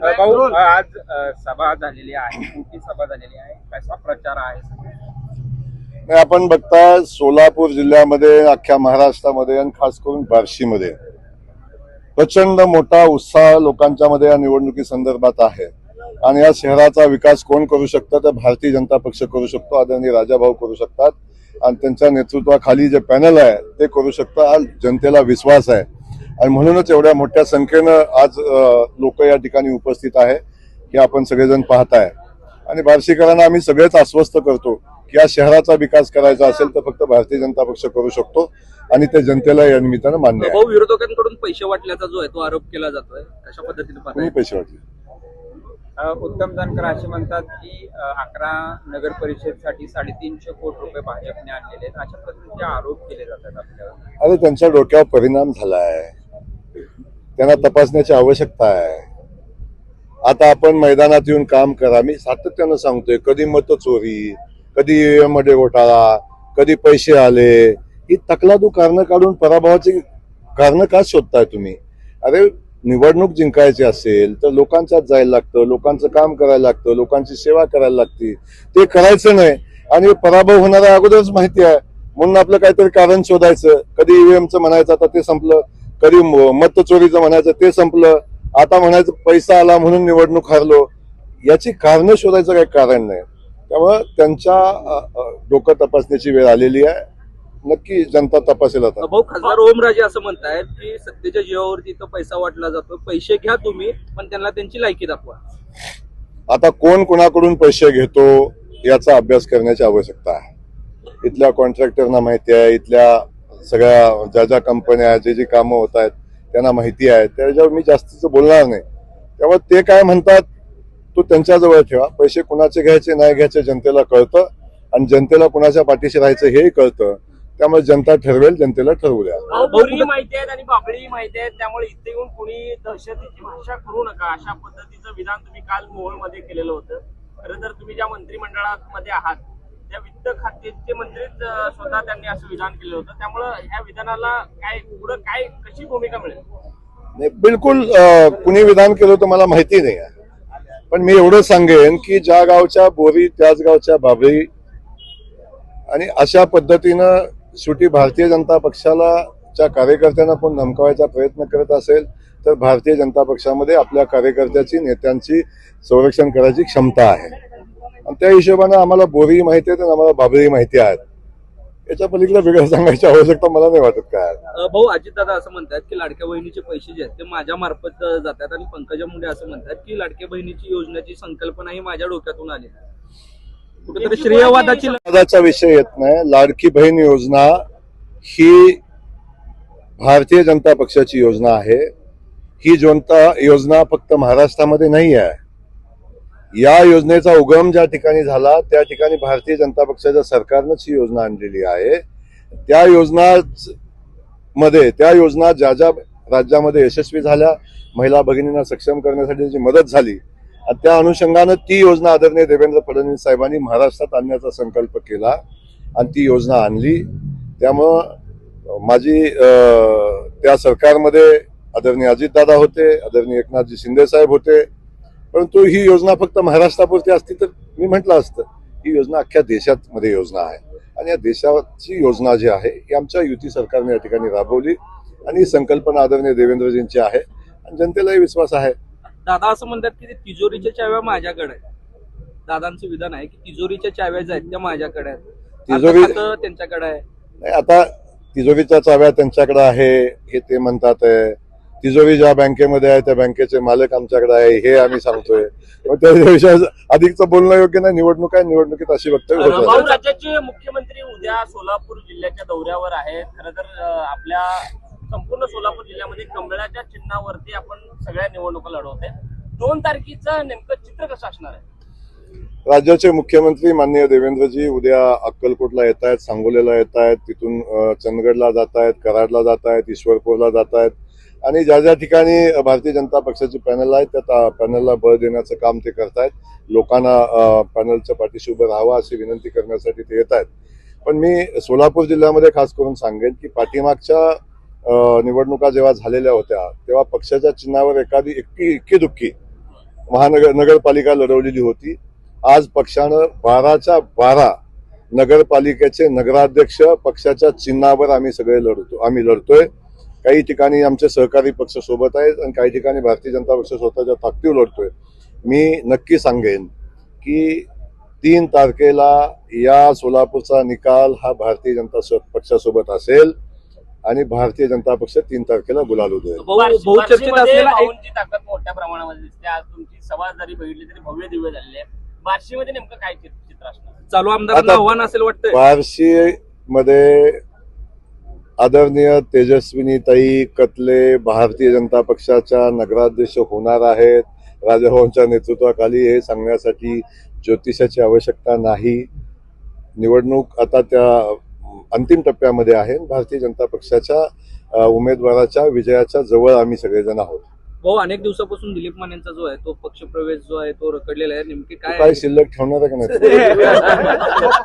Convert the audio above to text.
भाऊ आज सभा झालेली आहे. मोठी सभा झालेली आहे. कसा प्रचार आहे? आपण बघता सोलापूर जिल्ह्यामध्ये अख्ख्या महाराष्ट्रामध्ये आणि खास करून बार्शीमध्ये प्रचंड मोठा उत्साह लोकांच्या मध्ये या निवडणुकी संदर्भात आहे. आणि या शहराचा विकास कोण करू शकतं तर भारतीय जनता पक्ष करू शकतो आदरणीय राजाभाऊ करू शकतात. आणि त्यांच्या नेतृत्वाखाली जे पॅनल आहे ते करू शकतं. आज जनतेला विश्वास आहे. आणि म्हणूनच एवढ्या मोठ्या संख्येनं आज लोक या ठिकाणी उपस्थित आहे हे आपण सगळेजण पाहताय. आणि बार्शीकरांना आम्ही सगळेच आश्वस्त करतो की या शहराचा विकास करायचा असेल तर फक्त भारतीय जनता पक्ष करू शकतो आणि ते जनतेला या निमित्तानं मान्य आहे. भाऊ विरोधकांकडून पैसे वाटल्याचा जो आहे तो आरोप केला जातोय. कशा पद्धतीने पैसे वाटले? उत्तम जानकर असे म्हणतात की अकरा नगर परिषदसाठी साडेतीनशे कोटी रुपये भाजपने आणलेले आहेत. अशा पद्धतीचे आरोप केले जातात आपल्यावर. अरे त्यांच्या डोक्यावर परिणाम झालाय. त्यांना तपासण्याची आवश्यकता आहे. आता आपण मैदानात येऊन काम करा. मी सातत्यानं सांगतोय कधी मत चोरी कधी मध्ये घोटाळा कधी पैसे आले ही तकलादू कारणं काढून पराभवाची कारणं का शोधताय तुम्ही? अरे निवडणूक जिंकायची असेल तर लोकांच्यात जायला लागतं लोकांचं काम करायला लागतं लोकांची सेवा करायला लागते. ते करायचं नाही. आणि पराभव होणारा अगोदरच माहिती आहे. म्हणून आपलं काहीतरी कारण शोधायचं. कधी ईव्हीएमचं म्हणायचं आता ते संपलं. कधी मतचोरीचं म्हणायचं ते संपलं. आता म्हणायचं पैसा आला म्हणून निवडणूक हारलो. याची कारणं शोधायचं काही कारण नाही. त्यामुळं त्यांच्या डोकं तपासण्याची वेळ आलेली आहे. नक्की जनता तपासेल आता. भाऊ खासदार ओमराजे असं म्हणतायत की सत्तेच्या जीवावरती इथं पैसा वाटला जातो. पैसे घ्या तुम्ही पण त्यांना त्यांची लायकी दाखवा. आता कोण कोणाकडून पैसे घेतो याचा अभ्यास करण्याची आवश्यकता आहे. इथल्या कॉन्ट्रॅक्टरना माहिती आहे इथल्या सगळ्या ज्या ज्या कंपन्या जे जे कामं होत आहेत त्यांना माहिती आहे. त्याच्यावर मी जास्तीचं बोलणार नाही. त्यामुळे ते काय म्हणतात तो त्यांच्याजवळ ठेवा. पैसे कुणाचे घ्यायचे नाही घ्यायचे जनतेला कळतं. आणि जनतेला कुणाच्या पाठीशी राहायचं हेही कळतं. त्यामुळे जनता ठरवेल जनतेला ठरवू द्या. माहिती आहेत आणि बाबळी माहिती आहेत. त्यामुळे इथे येऊन कुणी दहशतीची भाषा करू नका. अशा पद्धतीचं विधान तुम्ही काल मोहोळमध्ये केलेलं होतं. खरं तर तुम्ही ज्या मंत्रिमंडळामध्ये आहात त्या वित्त खात्याचे मंत्रीच स्वतः त्यांनी असं विधान केलं होतं. त्यामुळं या विधानाला काय पुढं काय कशी भूमिका मिळेल? नाही बिलकुल कुणी विधान केलं तर मला माहिती नाही आहे. पण मी एवढं सांगेन की ज्या गावच्या बोरी त्याच गावच्या बाबरी आणि अशा पद्धतीनं शेवटी भारतीय जनता पक्षाला च्या कार्यकर्त्यांना पण धमकावायचा प्रयत्न करत असेल तर भारतीय जनता पक्षामध्ये आपल्या कार्यकर्त्याची नेत्यांची संरक्षण करायची क्षमता आहे. आणि त्या हिशोबानं आम्हाला बोरी माहिती आहे आणि आम्हाला बाबरी माहिती आहेत. याच्या पलीकडे वेगळं सांगायची आवश्यकता मला नाही वाटत काय भाऊ अजितदादा असं म्हणतात की लाडक्या बहिणीचे पैसे जे आहेत ते माझ्या मार्फत जातात आणि पंकजा मुंडे असं म्हणतात की लाडक्या बहिणीची योजनेची संकल्पना ही माझ्या डोक्यातून आली. कुठेतरी श्रेयवादाची वादाचा विषय येत नाही. लाडकी बहीण योजना ही भारतीय जनता पक्षाची योजना आहे. ही जनता योजना फक्त महाराष्ट्रामध्ये नाही आहे. या योजनेचा उगम ज्या ठिकाणी झाला त्या ठिकाणी भारतीय जनता पक्षाच्या सरकारनंच ही योजना आणलेली आहे. त्या योजना मध्ये त्या योजना ज्या ज्या राज्यामध्ये यशस्वी झाल्या महिला भगिनींना सक्षम करण्यासाठी जी मदत झाली आणि त्या अनुषंगानं ती योजना आदरणीय देवेंद्र फडणवीस साहेबांनी महाराष्ट्रात आणण्याचा संकल्प केला आणि ती योजना आणली. त्यामुळं माझी त्या सरकारमध्ये आदरणीय अजितदादा होते आदरणीय एकनाथजी शिंदे साहेब होते परंतु ही योजना फक्त महाराष्ट्रापुरती असती तर मी म्हटलं असतं ही योजना अख्ख्या देशात मध्ये योजना आहे. आणि या देशाची योजना जी आहे ही आमच्या युती सरकारने या ठिकाणी राबवली आणि ही संकल्पना आदरणीय देवेंद्रजींची आहे आणि जनतेलाही विश्वास आहे. दादा असं म्हणतात की ते तिजोरीच्या चाव्या माझ्याकडे दादांचं विधान आहे की तिजोरीच्या चाव्या ज्या आहेत त्या माझ्याकडे आहेत. तिजोरी- त्यांच्याकडे आहे. नाही आता तिजोरीच्या चाव्या त्यांच्याकडे आहे हे ते म्हणतात आहे. तिजोरी ज्या बँकेमध्ये आहे त्या बँकेचे मालक आमच्याकडे आहे हे आम्ही सांगतोय. मग त्याविषयी अधिकचं बोलणं योग्य नाही निवडणूक आहे निवडणुकीत अशी वक्तव्य होत भाऊ असतात. राज्याचे मुख्यमंत्री उद्या सोलापूर जिल्ह्याच्या दौऱ्यावर आहेत खरं तर आपल्या संपूर्ण सोलापूर जिल्ह्यामध्ये कमळाच्या चिन्हावरती आपण सगळ्या निवडणुका लढवत आहे दोन तारखेचं नेमकं चित्र कसं असणार आहे? राज्याचे मुख्यमंत्री माननीय देवेंद्रजी उद्या अक्कलकोटला येत आहेत सांगोलेला येत आहेत तिथून चंदगडला जात आहेत कराडला जात आहेत ईश्वरपूरला जात आहेत. आणि ज्या ज्या ठिकाणी भारतीय जनता पक्षाची पॅनल आहे त्या पॅनलला बळ देण्याचं काम ते करतायत. लोकांना पॅनलच्या पाठीशी उभं राहावं अशी विनंती करण्यासाठी ते येत आहेत पण मी सोलापूर जिल्ह्यामध्ये खास करून सांगेन की पाठीमागच्या निवडणुका जेव्हा झालेल्या होत्या तेव्हा पक्षाच्या चिन्हावर एखादी इक्की इक्की दुःखी महानगर नगरपालिका लढवलेली होती. आज पक्षानं बाराच्या बारा नगरपालिकेचे नगराध्यक्ष पक्षाच्या चिन्हावर आम्ही सगळे लढतो आम्ही लढतोय. काही ठिकाणी आमचे सहकारी पक्ष सोबत आहेत आणि काही ठिकाणी भारतीय जनता पक्ष स्वतःच्या ताकदीवर लढतोय. मी नक्की सांगेन की तीन तारखेला या सोलापूरचा निकाल हा भारतीय जनता पक्षासोबत असेल आणि भारतीय जनता पक्ष तीन तारखेला गुलाल देईल भाऊंची ताकद मोठ्या प्रमाणामध्ये दिसते. आज तुमची सभा जरी बघितली तरी भव्य दिव्य झालेली आहे. बार्शीमध्ये नेमकं काय चित्र असणार? चालू आव्हान असेल बार्शी मध्ये आदरणीय तेजस्विनीताई कतले भारतीय जनता पक्षाच्या नगराध्यक्ष होणार आहेत. राजाभाऊंच्या नेतृत्वाखाली हे सांगण्यासाठी ज्योतिषाची आवश्यकता नाही. निवडणूक आता त्या अंतिम टप्प्यामध्ये आहे. भारतीय जनता पक्षाच्या उमेदवाराच्या विजयाच्या जवळ आम्ही सगळेजण आहोत. भाऊ अनेक दिवसापासून दिलीप मानेंचा जो आहे तो पक्षप्रवेश जो आहे तो रखडलेला आहे. नेमकी काय काय शिल्लक ठेवणार आहे का नाही?